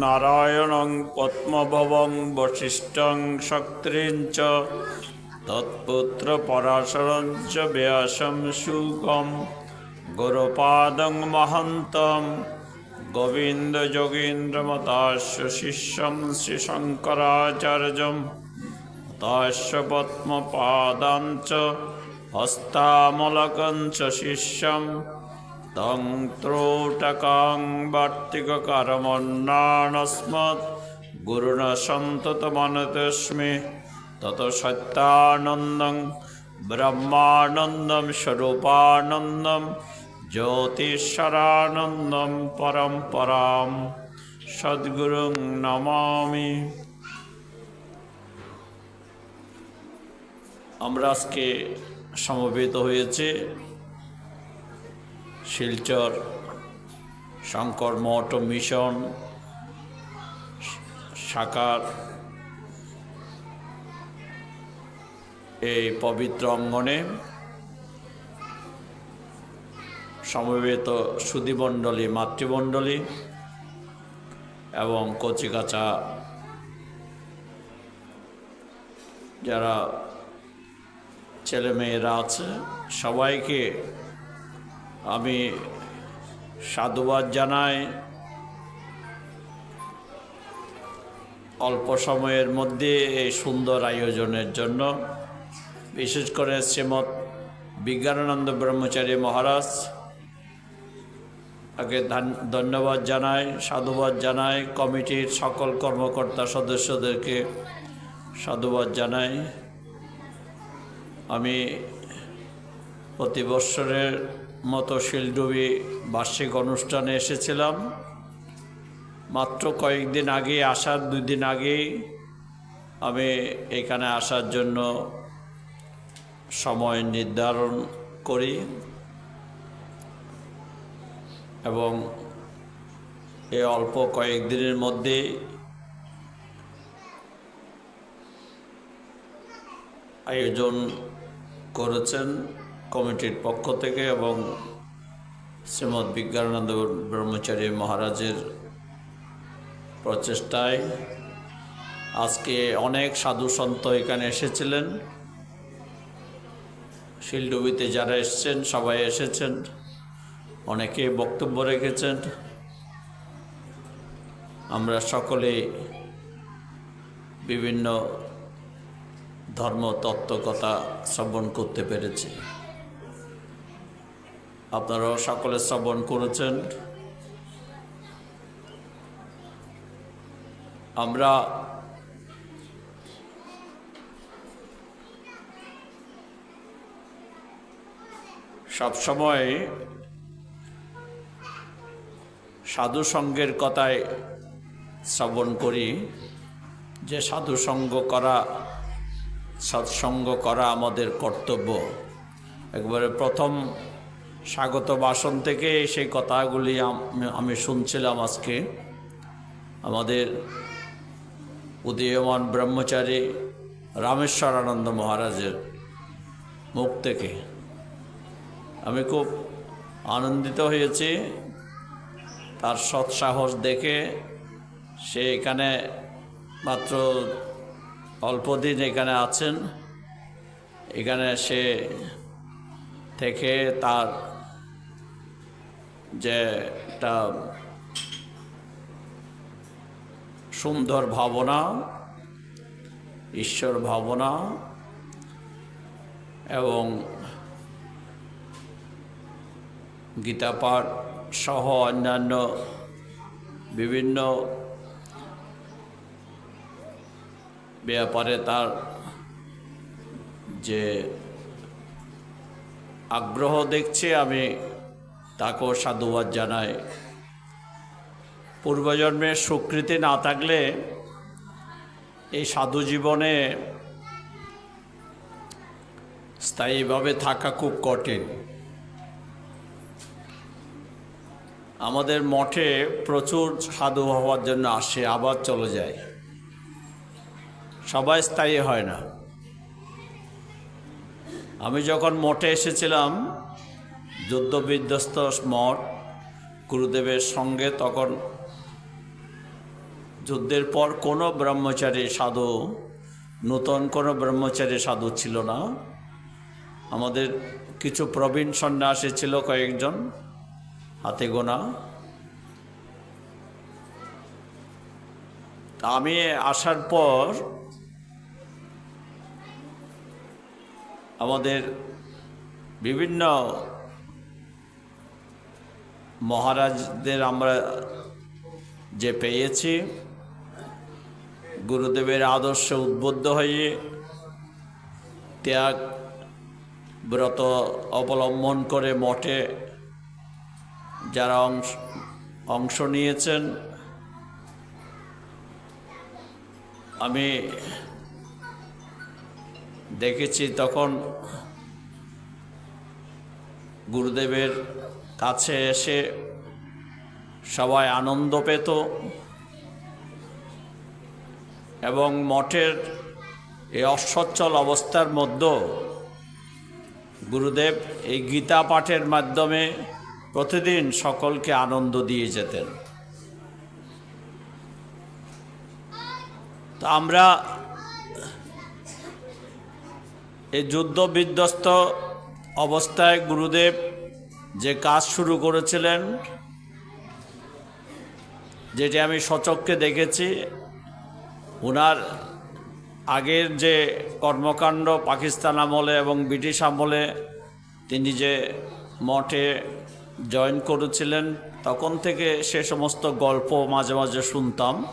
নারায়ণং পদ্মভবং বশিষ্ঠং শক্তিঞ্চ তৎপুত্র পরাশরঞ্চ ব্যাসম শুকম গুরুপাদং মহন্তম গোবিন্দ যোগীন্দ্রমতাস্য শিষ্যম শ্রী শঙ্করাচার্যম তাস্য পদ্মপাদাঞ্চ হস্তামলকঞ্চ শিষ্যম তন্ত্রোটকাং তং ত্রৌটকাং বার্তিককারমন্নানস্মৎ সন্তত সন্ততমনতস্মি তত সত্যানন্দং ব্রহ্মানন্দম স্বরূপানন্দম জ্যোতিষরানন্দম পরম্পরাম সদ্গুরুং নমামি আমরা আজকে সমবেত হয়েছে। শিলচর, শঙ্কর মঠ মিশন, শাখার এই পবিত্র অঙ্গনে সমবেত সুধীমণ্ডলী মাতৃমণ্ডলী এবং কচিকাচা যারা ছেলেমেয়েরা আছে, সবাইকে আমি সাধুবাদ জানাই। অল্প সময়ের মধ্যে এই সুন্দর আয়োজনের জন্য। বিশেষ করে শ্রীমৎ বিজ্ঞানানন্দ ব্রহ্মচারী মহারাজ আগে ধান- ধন্যবাদ জানাই, সাধুবাদ জানাই, কমিটির সকল কর্মকর্তা সদস্যদেরকে সাধুবাদ জানাই। আমি প্রতি বৎসরের মতো শিলডুবি বার্ষিক অনুষ্ঠানে এসেছিলাম। মাত্র কয়েকদিন আগে, আসার দুই দিন আগেই আমি এখানে আসার জন্য সময় নির্ধারণ করি এবং এই অল্প কয়েকদিনের মধ্যে আয়োজন করেছেন। কমিটির পক্ষ থেকে এবং শ্রীমৎ বিজ্ঞানানন্দ ব্রহ্মচারী মহারাজের প্রচেষ্টায় আজকে অনেক সাধু সন্ত এখানে এসেছিলেন। শিলডুবিতে যারা এসেছেন, সবাই এসেছেন, অনেকে বক্তব্য রেখেছেন। আমরা সকলে বিভিন্ন ধর্ম তত্ত্বকথা শ্রবণ করতে পেরেছি। আপনারাও সকলে শ্রবণ করেছেন। আমরা সবসময় সাধু সঙ্গের কথায় শ্রবণ করি। যে সাধু সঙ্গ করা, সৎসঙ্গ করা আমাদের কর্তব্য। একবারে প্রথম স্বাগত বাসন থেকে সেই কথাগুলি আম- শুনছিলাম আজকে। আমাদের উদীয়মান ব্রহ্মচারী রামেশ্বর আনন্দ মহারাজের মুখ থেকে। আমি খুব আনন্দিত হয়েছি। তার সৎসাহস দেখে সে এখানে মাত্র অল্প দিন এখানে আছেন। এখানে সে থেকে তার যে একটা সুন্দর ভাবনা, ঈশ্বর ভাবনা এবং গীতা পাঠ সহ অন্যান্য বিভিন্ন ব্যাপারে তার যে আগ্রহ দেখছি, আমি তাকেও সাধুবাদ জানাই। পূর্বজন্মের স্বীকৃতি না থাকলে এই সাধু জীবনে স্থায়ীভাবে থাকা খুব কঠিন। আমাদের মঠে প্রচুর সাধু হওয়ার জন্য আসে, আবার চলে যায়। সবাই স্থায়ী হয় না। আমি যখন মঠে এসেছিলাম যুদ্ধ বিধ্বস্ত মঠ গুরুদেবের সঙ্গে তখন যুদ্ধের পর কোনো ব্রহ্মচারী সাধু, নূতন কোনো ব্রহ্মচারী সাধু ছিল না। আমাদের কিছু প্রবীণ সন্ন্যাসী ছিল কয়েকজন, হাতে গোনা। আমি আসার পর আমাদের বিভিন্ন মহারাজদের আমরা যে পেয়েছি, গুরুদেবের আদর্শে উদ্বুদ্ধ হয়ে ত্যাগ ব্রত অবলম্বন করে মঠে যারা অংশ অংশ নিয়েছেন, আমি দেখেছি তখন গুরুদেবের কাছে এসে সবাই আনন্দ পেত এবং মঠের এই অসচ্ছল অবস্থার মধ্যে গুরুদেব এই গীতা পাঠের মাধ্যমে প্রতিদিন সকলকে আনন্দ দিয়ে যেতেন। তো আমরা এই যুদ্ধ বিধ্বস্ত অবস্থায় গুরুদেব যে কাজ শুরু করেছিলেন, যেটি আমি সচক্ষে দেখেছি ওনার আগের যে কর্মকাণ্ড পাকিস্তান আমলে এবং ব্রিটিশ আমলে তিনি যে মঠে জয়েন করেছিলেন, তখন থেকে সে সমস্ত গল্প মাঝে মাঝে শুনতাম।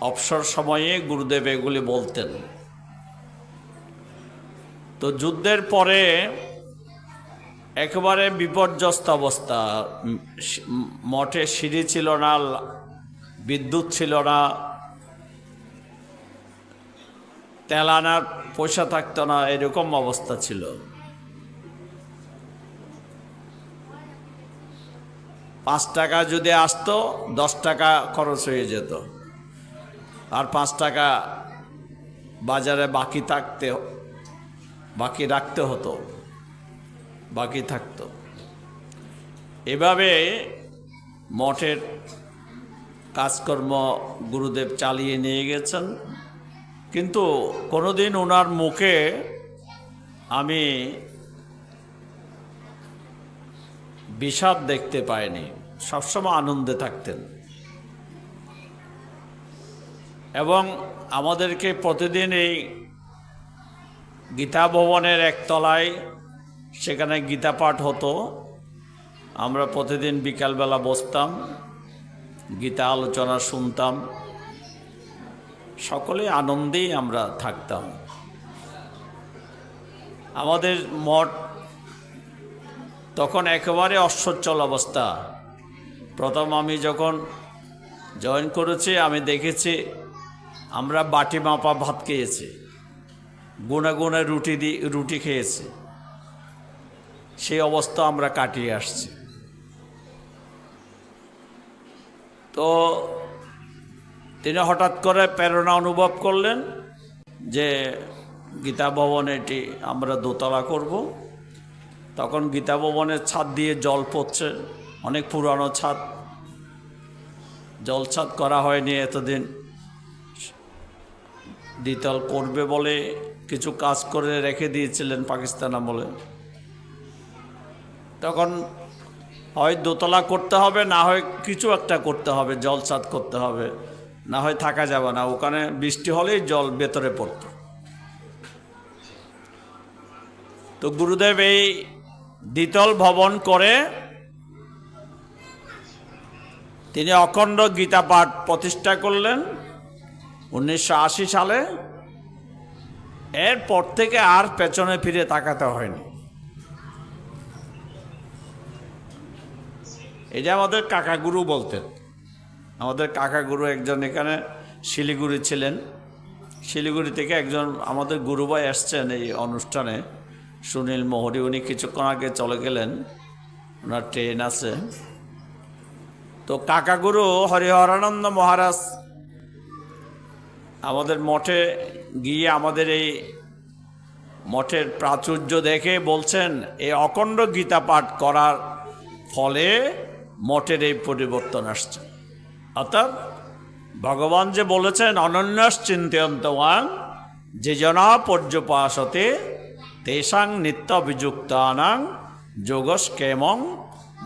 অবসর সময়ে গুরুদেব এগুলি বলতেন। তো যুদ্ধের পরে একেবারে বিপর্যস্ত অবস্থা। মঠে সিঁড়ি ছিল না বিদ্যুৎ ছিল না। তেল আনার পয়সা থাকতো না, এরকম অবস্থা ছিল। পাঁচ টাকা যদি আসতো, দশ টাকা খরচ হয়ে যেত। আর পাঁচ টাকা বাজারে বাকি থাকতে বাকি রাখতে হতো, বাকি থাকতো। এভাবে মঠের কাজকর্ম গুরুদেব চালিয়ে নিয়ে গেছেন। কিন্তু কোনোদিন ওনার মুখে আমি বিষাদ দেখতে পাইনি, সবসময় আনন্দে থাকতেন। এবং আমাদেরকে প্রতিদিন এই গীতা ভবনের একতলায় সেখানে গীতা পাঠ হতো। আমরা প্রতিদিন বিকালবেলা বসতাম, গীতা আলোচনা শুনতাম। সকলে আনন্দেই আমরা থাকতাম। আমাদের মঠ তখন একেবারে অসচ্ছল অবস্থা। প্রথম আমি যখন জয়েন করেছি, আমি দেখেছি আমরা বাটি মাপা ভাত খেয়েছি। গুনে গুনে রুটি দি, রুটি খেয়েছে। সেই অবস্থা আমরা কাটিয়ে আসছি। তো তিনি হঠাৎ করে প্রেরণা অনুভব করলেন যে গীতা ভবন এটি আমরা দোতলা করব। তখন গীতা ভবনের ছাদ দিয়ে জল পড়ছে, অনেক পুরানো ছাদ। জল ছাদ করা হয়নি এতদিন। দ্বিতল করবে বলে কিছু কাজ করে রেখে দিয়েছিলেন পাকিস্তান আমলে। তখন হয় দোতলা করতে হবে, না হয় কিছু একটা করতে হবে, জল ছাদ করতে হবে, না হয় থাকা যাবে না, ওখানে বৃষ্টি হলেই জল ভেতরে পড়ত। তো গুরুদেব এই দ্বিতল ভবন করে তিনি অখণ্ড গীতা পাঠ প্রতিষ্ঠা করলেন। উনিশশো আশি সালে এরপর থেকে আর পেছনে ফিরে তাকাতে হয়নি। এটা আমাদের কাকাগুরু বলতেন, আমাদের কাকাগুরু একজন এখানে শিলিগুড়ি ছিলেন। শিলিগুড়ি থেকে একজন আমাদের গুরুভাই আসছেন এই অনুষ্ঠানে। সুনীল মোহরি, উনি কিছুক্ষণ আগে চলে গেলেন। ওনার ট্রেন আছে। তো কাকাগুরু হরিহরানন্দ মহারাজ আমাদের মঠে গিয়ে আমাদের এই মঠের প্রাচুর্য দেখে বলছেন এই অখণ্ড গীতা পাঠ করার ফলে মঠের এই পরিবর্তন আসছে। অর্থাৎ ভগবান যে বলেছেন অনন্যাস চিন্তয়ন্তওয়াং যে জনা পর্যপাসতে তেসাং নিত্য অভিযুক্তানাং যোগস কেমং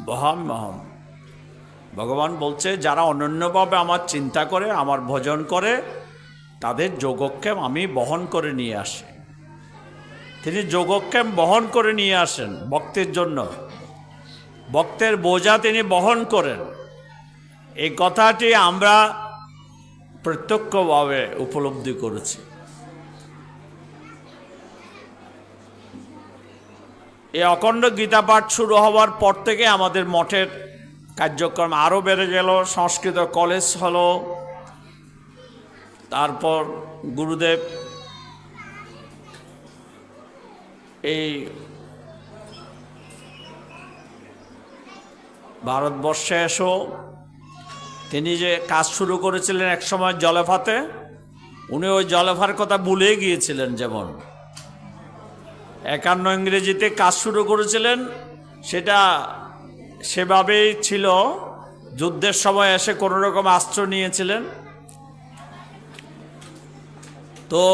মহম ভগবান বলছে, যারা অনন্যভাবে আমার চিন্তা করে, আমার ভজন করে তাদের যোগক্ষেম আমি বহন করে নিয়ে আসি। তিনি যোগক্ষেম বহন করে নিয়ে আসেন ভক্তের জন্য। ভক্তের বোঝা তিনি বহন করেন। এই কথাটি আমরা প্রত্যক্ষভাবে উপলব্ধি করেছি। এই অখণ্ড গীতা পাঠ শুরু হওয়ার পর থেকে আমাদের মঠের কার্যক্রম আরও বেড়ে গেল, সংস্কৃত কলেজ হলো তারপর গুরুদেব এই ভারতবর্ষে এসো। তিনি যে কাজ শুরু করেছিলেন একসময় জলেফাতে, উনি ওই জলেফার কথা ভুলে গিয়েছিলেন যেমন। একান্ন ইংরেজিতে কাজ শুরু করেছিলেন, সেটা সেভাবেই ছিল। যুদ্ধের সময় এসে কোনো রকম আশ্রয় নিয়েছিলেন। তো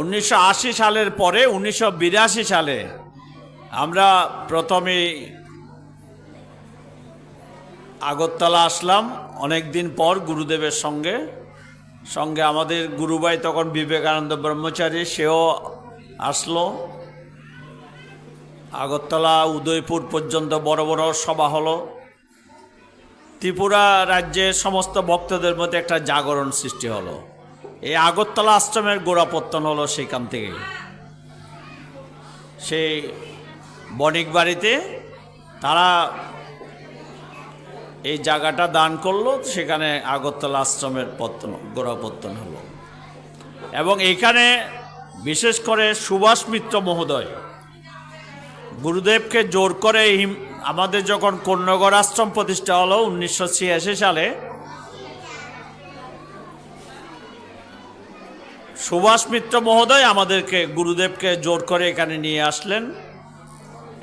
উনিশশো আশি সালের পরে, উনিশশো বিরাশি সালে আমরা প্রথমে আগরতলা আসলাম। অনেক দিন পর গুরুদেবের সঙ্গে সঙ্গে আমাদের গুরুভাই তখন বিবেকানন্দ ব্রহ্মচারী, সেও আসলো। আগরতলা, উদয়পুর পর্যন্ত বড় বড় সভা হলো। ত্রিপুরা রাজ্যের সমস্ত ভক্তদের মধ্যে একটা জাগরণ সৃষ্টি হলো। এই আগরতলা আশ্রমের গোড়াপত্তন হলো সেখান থেকে। সেই বণিক বাড়িতে তারা এই জায়গাটা দান করল, সেখানে আগরতলা আশ্রমের পত্তন, গোড়াপত্তন হলো। এবং এখানে বিশেষ করে সুভাষ মিত্র মহোদয় গুরুদেবকে জোর করে আমাদের যখন কন্যগড় আশ্রম প্রতিষ্ঠা হলো উনিশশো ছিয়াশি সালে, সুভাষ মিত্র মহোদয় আমাদেরকে গুরুদেবকে জোর করে এখানে নিয়ে আসলেন।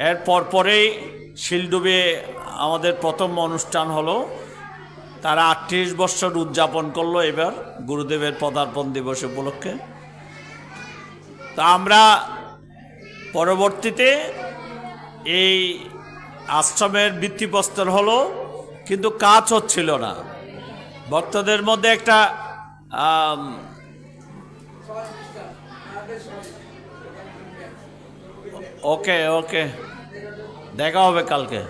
এর পরপরেই শিলডুবে আমাদের প্রথম অনুষ্ঠান হলো। তারা আটত্রিশ বছর উদযাপন করল এবার গুরুদেবের পদার্পণ দিবস উপলক্ষে। তা আমরা পরবর্তীতে এই আশ্রমের ভিত্তিপ্রস্তর হলো, কিন্তু কাজ হচ্ছিল না। ভক্তদের মধ্যে একটা ওকে ওকে, দেখা হবে কালকে।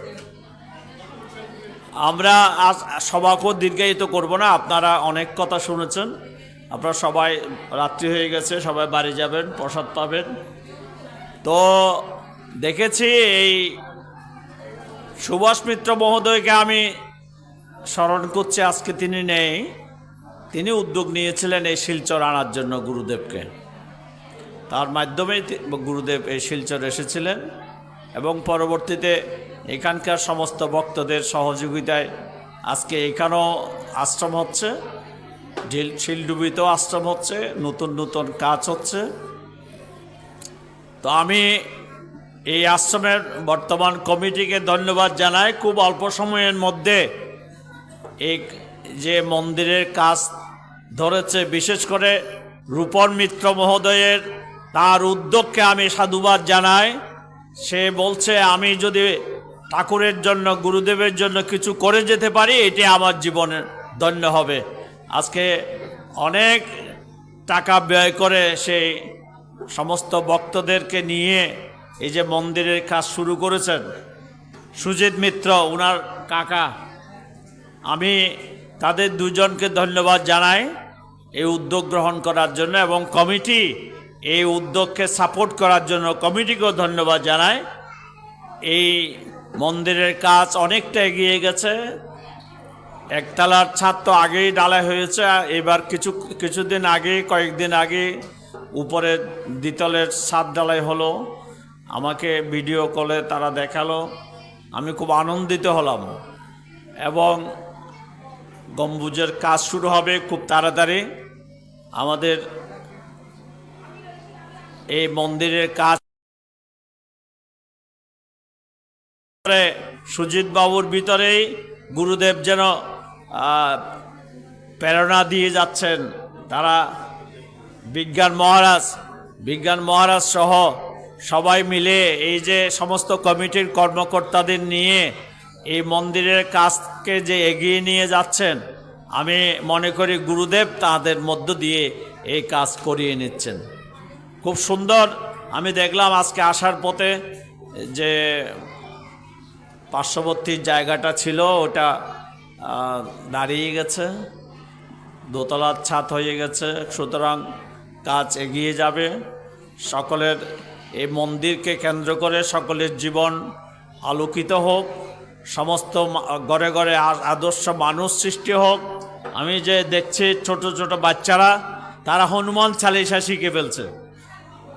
আমরা আজ সবাকেও দীর্ঘায়িত করব না, আপনারা অনেক কথা শুনেছেন। আপনারা সবাই রাত্রি হয়ে গেছে, সবাই বাড়ি যাবেন, প্রসাদ পাবেন। তো দেখেছি এই সুভাষ মিত্র মহোদয়কে আমি স্মরণ করছি, আজকে তিনি নেই। তিনি উদ্যোগ নিয়েছিলেন এই শিলচর আনার জন্য গুরুদেবকে। তার মাধ্যমেই তি- গুরুদেব এই শিলচর এসেছিলেন এবং পরবর্তীতে এখানকার সমস্ত ভক্তদের সহযোগিতায় আজকে এখানেও আশ্রম হচ্ছে, ঢিল শিলডুবিতেও আশ্রম হচ্ছে, নতুন নতুন কাজ হচ্ছে। তো আমি এই আশ্রমের বর্তমান কমিটিকে ধন্যবাদ জানাই। খুব অল্প সময়ের মধ্যে এই যে মন্দিরের কাজ ধরেছে, বিশেষ করে রূপন মিত্র মহোদয়ের তার উদ্যোগকে আমি সাধুবাদ জানাই। সে বলছে, আমি যদি ঠাকুরের জন্য, গুরুদেবের জন্য কিছু করে যেতে পারি, এটি আমার জীবনের ধন্য হবে। আজকে অনেক টাকা ব্যয় করে সেই সমস্ত ভক্তদেরকে নিয়ে এই যে মন্দিরের কাজ শুরু করেছেন, সুজিত মিত্র ওনার কাকা। আমি তাদের দুজনকে ধন্যবাদ জানাই এই উদ্যোগ গ্রহণ করার জন্য এবং কমিটি এই উদ্যোগকে সাপোর্ট করার জন্য কমিটিকেও ধন্যবাদ জানাই। এই মন্দিরের কাজ অনেকটা এগিয়ে গেছে। একতলার ছাদ তো আগেই ডালাই হয়েছে, এবার কিছু, কিছুদিন আগে কয়েকদিন আগে উপরে দ্বিতলের ছাদ ডালাই হলো। আমাকে ভিডিও কলে তারা দেখাল। আমি খুব আনন্দিত হলাম এবং গম্বুজের কাজ শুরু হবে খুব তাড়াতাড়ি। আমাদের এই মন্দিরের কাজ সুজিত বাবুর ভিতরেই গুরুদেব যেন প্রেরণা দিয়ে যাচ্ছেন। তারা বিজ্ঞান মহারাজ বিজ্ঞান মহারাজ সহ সবাই মিলে এই যে সমস্ত কমিটির কর্মকর্তাদের নিয়ে এই মন্দিরের কাজকে যে এগিয়ে নিয়ে যাচ্ছেন, আমি মনে করি গুরুদেব তাদের মধ্য দিয়ে এই কাজ করিয়ে নিচ্ছেন। খুব সুন্দর, আমি দেখলাম আজকে আসার পথে যে পার্শ্ববর্তী জায়গাটা ছিল, ওটা দাঁড়িয়ে গেছে, দোতলার ছাদ হয়ে গেছে, সুতরাং কাজ এগিয়ে যাবে। সকলের এই মন্দিরকে কেন্দ্র করে সকলের জীবন আলোকিত হোক, সমস্ত ঘরে ঘরে আদর্শ মানুষ সৃষ্টি হোক। আমি যে দেখছি ছোট ছোট বাচ্চারা, তারা হনুমান চালিসা শিখে ফেলছে।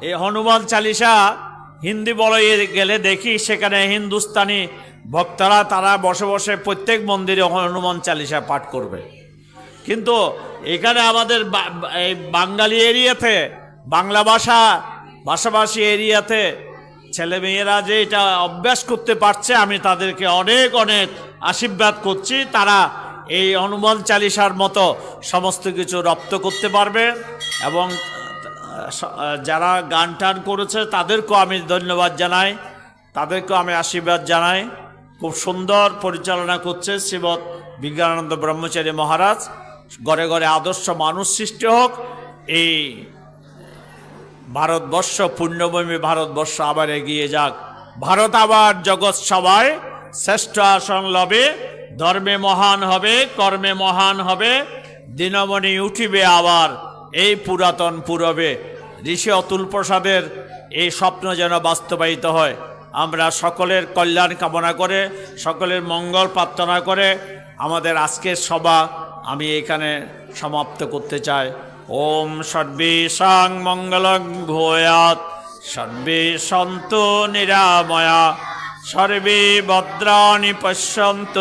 এই হনুমান চালিসা হিন্দি বলয়ে গেলে দেখি সেখানে হিন্দুস্তানি ভক্তরা, তারা বসে বসে প্রত্যেক মন্দিরে হনুমান চালিসা পাঠ করবে। কিন্তু এখানে আমাদের এই বাঙালি এরিয়াতে বাংলা ভাষা ভাষাভাষী এরিয়াতে ছেলে মেয়েরা যে এটা অভ্যাস করতে পারছে, আমি তাদেরকে অনেক অনেক আশীর্বাদ করছি। তারা এই হনুমান চালিসার মতো সমস্ত কিছু রপ্ত করতে পারবে এবং যারা গান টান করেছে, তাদেরকেও আমি ধন্যবাদ জানাই। তাদেরকেও আমি আশীর্বাদ জানাই। খুব সুন্দর পরিচালনা করছে শ্রীমৎ বিজ্ঞানানন্দ ব্রহ্মচারী মহারাজ। ঘরে ঘরে আদর্শ মানুষ সৃষ্টি হোক। এই ভারতবর্ষ পুণ্যভূমি ভারতবর্ষ আবার এগিয়ে যাক। ভারত আবার জগৎ সবাই শ্রেষ্ঠ আসন লবে, ধর্মে মহান হবে, কর্মে মহান হবে, দিনমণি উঠিবে আবার এই পুরাতন পুরবে। ঋষি অতুল প্রসাদের এই স্বপ্ন যেন বাস্তবায়িত হয়। আমরা সকলের কল্যাণ কামনা করে, সকলের মঙ্গল প্রার্থনা করে আমাদের আজকের সভা আমি এখানে সমাপ্ত করতে চাই। ওম সর্বেশাং মঙ্গলং ভূয়াত সর্বে সন্তু নিরাময়া, সর্বে ভদ্রাণি পশ্যন্ত,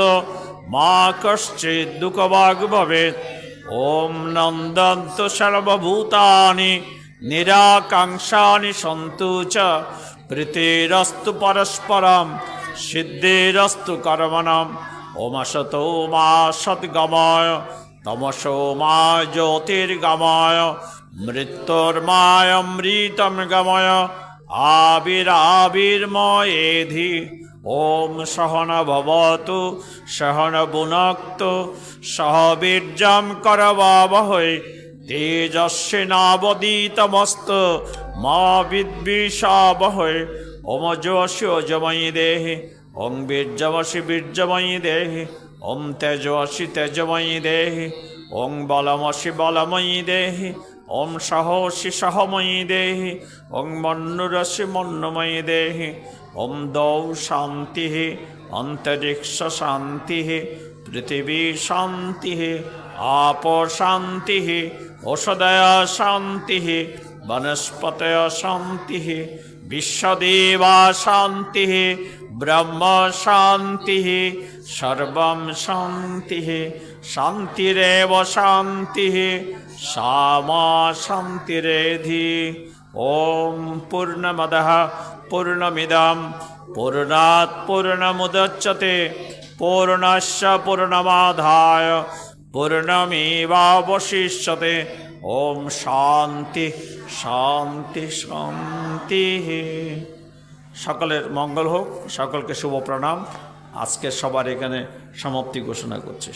মা কশ্চিৎ দুঃখবাগ ভবেৎ। ওম নন্দন্ত সর্বভূতানি, নিরাকাঙ্ক্ষানি সন্তু চ, প্রীতিরস্তু পরস্পরম, সিদ্ধিরস্তু কর্মণম। ওমসতো মা সদ্গময় তমসো মা জ্যোতির্গময়, মৃত্যুর্মায় অমৃতম গময়, আবিরাবির্ময়েধি। ওম সহন ভবতু, সহন বুনক্তু সহ বীর্যম করবাবহৈ তেজস্বিনাবদীতমস্ত মা বিদ্বিষাবহৈ। ওম যশো জময়ী দেহি, ওং বীর্যমসি বীর্যময়ী দেহি। ওম তেজস্বি তেজময়ী দেহি ওং বলমসি বলময়ী দেহি ওম সহসি সহময়ী দেহি ওং মন্নুরসি মন্নুময়ী দেহি ওম দৌ শান্তি, অন্তরিক্ষ শান্তি, পৃথিবী শান্তি, আপ শান্তি ঔষধয় শান্তি, বনস্পতয় শান্তি, বিশ্বদেবা শান্তি ব্রহ্ম শান্তি, সর্বম শান্তি, শান্তিরেব শান্তি, সামা শান্তিরেধি। ওম পূর্ণমদ পূর্ণমিদম, পূর্ণাৎ পূর্ণমুদচ্যতে পূর্ণস্য পূর্ণমাধায়, পূর্ণমেবাবশিষ্যতে। ওম শান্তি শান্তি শান্তি। সকলের মঙ্গল হোক সকলকে শুভ প্রণাম। আজকে সবার এখানে সমাপ্তি ঘোষণা করছি।